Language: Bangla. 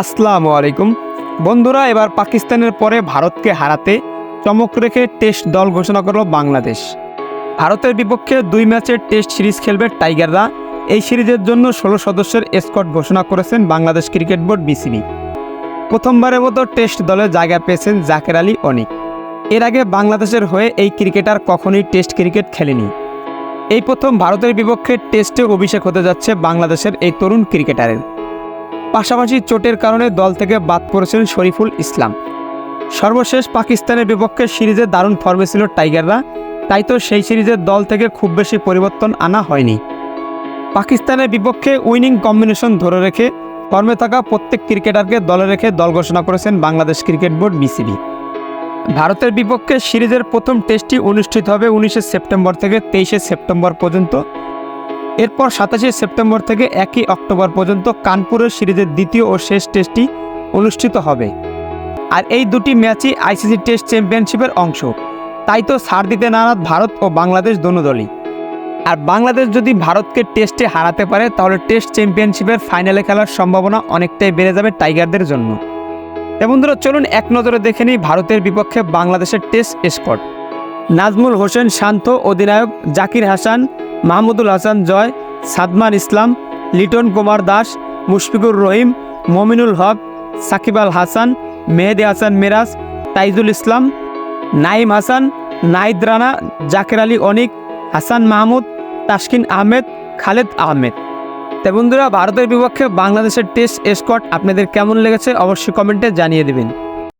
আসসালামু আলাইকুম। বন্ধুরা, এবার পাকিস্তানের পরে ভারতকে হারাতে চমক রেখে টেস্ট দল ঘোষণা করল বাংলাদেশ। ভারতের বিপক্ষে দুই ম্যাচের টেস্ট সিরিজ খেলবে টাইগাররা। এই সিরিজের জন্য ষোলো সদস্যের স্কট ঘোষণা করেছেন বাংলাদেশ ক্রিকেট বোর্ড বিসিবি। প্রথমবারের মতো টেস্ট দলে জায়গা পেয়েছেন জাকের আলী অনিক। এর আগে বাংলাদেশের হয়ে এই ক্রিকেটার কখনোই টেস্ট ক্রিকেট খেলেনি। এই প্রথম ভারতের বিপক্ষে টেস্টে অভিষেক হতে যাচ্ছে বাংলাদেশের এই তরুণ ক্রিকেটারের। পাশাপাশি চোটের কারণে দল থেকে বাদ পড়েছেন শরীফুল ইসলাম। সর্বশেষ পাকিস্তানের বিপক্ষে সিরিজে দারুণ ফর্মে ছিল টাইগাররা, তাই তো সেই সিরিজের দল থেকে খুব বেশি পরিবর্তন আনা হয়নি। পাকিস্তানের বিপক্ষে উইনিং কম্বিনেশন ধরে রেখে ফর্মে থাকা প্রত্যেক ক্রিকেটারকে দলে রেখে দল ঘোষণা করেছেন বাংলাদেশ ক্রিকেট বোর্ড বিসিবি। ভারতের বিপক্ষে সিরিজের প্রথম টেস্টটি অনুষ্ঠিত হবে উনিশে সেপ্টেম্বর থেকে তেইশে সেপ্টেম্বর পর্যন্ত। এরপর সাতাশে সেপ্টেম্বর থেকে একই অক্টোবর পর্যন্ত কানপুরের সিরিজের দ্বিতীয় ও শেষ টেস্টটি অনুষ্ঠিত হবে। আর এই দুটি ম্যাচই আইসিসি টেস্ট চ্যাম্পিয়নশিপের অংশ। তাই তো ছাড় দিতে নারাজ ভারত ও বাংলাদেশ দোনো দলই। আর বাংলাদেশ যদি ভারতকে টেস্টে হারাতে পারে, তাহলে টেস্ট চ্যাম্পিয়নশিপের ফাইনালে খেলার সম্ভাবনা অনেকটাই বেড়ে যাবে টাইগারদের জন্য। বন্ধুরা, চলুন এক নজরে দেখে নিই ভারতের বিপক্ষে বাংলাদেশের টেস্ট স্কোয়াড। নাজমুল হোসেন শান্ত, অধিনায়ক জাকির হাসান মাহমুদুল হাসান জয়, সাদমান ইসলাম, লিটন কুমার দাস, মুশফিকুর রহিম, মমিনুল হক, সাকিব আল হাসান, মেহেদি হাসান মিরাজ, তাইজুল ইসলাম নাইম হাসান নাইদ রানা, জাকের আলী অনিক, হাসান মাহমুদ, তাসকিন আহমেদ, খালেদ আহমেদ। তো বন্ধুরা, ভারতের বিপক্ষে বাংলাদেশের টেস্ট স্কোয়াড আপনাদের কেমন লেগেছে অবশ্যই কমেন্টে জানিয়ে দেবেন।